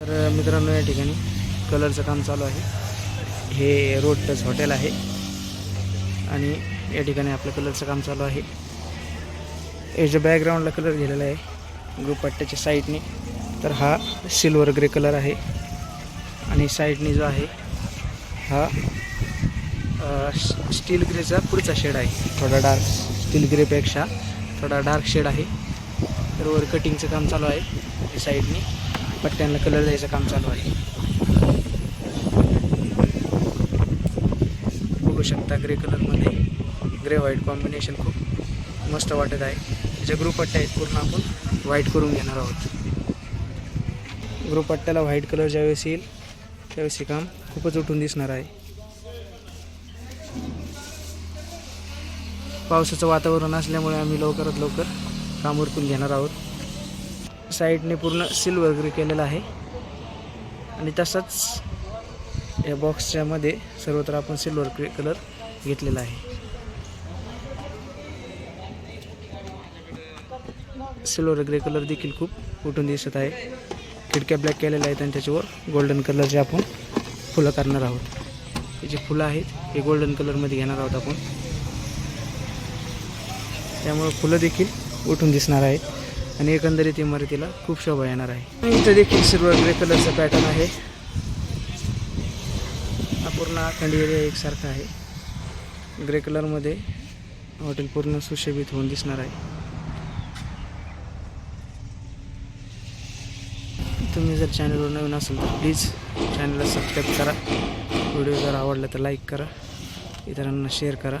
तर मित्रांनो या ठिकाणी कलरचं काम चालू आहे. हे रोड टच हॉटेल आहे. आणि या ठिकाणी आपलं कलरचं काम चालू आहे. याच्या बॅकग्राऊंडला कलर गेलेला आहे ग्रुप साईडने तर हा सिल्वर ग्रे कलर आहे. आणि साईडने जो आहे हा स्टील ग्रेचा पुढचा शेड आहे. थोडा डार्क स्टील ग्रेपेक्षा थोडा डार्क शेड आहे. तर वर कटिंगचं काम चालू आहे. साईडने पट्ट्यांना कलर द्यायचं काम चालू आहे. बघू शकता ग्रे कलरमध्ये ग्रे व्हाईट कॉम्बिनेशन खूप मस्त वाटत आहे. ज्या ग्रुप पट्ट्या आहेत पूर्ण आपण व्हाईट करून घेणार आहोत. ग्रुप पट्ट्याला व्हाईट कलर ज्यावेळेस येईल त्यावेळेस हे काम खूपच उठून दिसणार आहे. पावसाचं वातावरण असल्यामुळे आम्ही लवकरात लवकर काम उरकून घेणार आहोत. साईडने पूर्ण सिल्वर ग्रे केलेलं आहे. आणि तसंच या बॉक्सच्यामध्ये सर्वत्र आपण सिल्वर ग्रे कलर घेतलेला आहे. सिल्वर ग्रे कलर देखील खूप उठून दिसत आहे. खिडक्या ब्लॅक केलेल्या आहेत आणि त्याच्यावर गोल्डन कलरचे आपण फुलं करणार आहोत. हे जे फुलं आहेत हे गोल्डन कलरमध्ये घेणार आहोत आपण. त्यामुळं फुलं देखील उठून दिसणार आहेत. आणि एकंदरीत इमारतीला खूप शोभा येणार आहे. इथं देखील सिल्वर ग्रे कलरचा पॅटर्न आहे. हा पूर्ण अखंड एरिया एकसारखा आहे. ग्रे कलरमध्ये हॉटेल पूर्ण सुशोभित होऊन दिसणार आहे. तुम्ही जर चॅनलवर नवीन असाल तर प्लीज चॅनलला सबस्क्राईब करा. व्हिडिओ जर आवडला तर लाईक करा. इतरांना शेअर करा.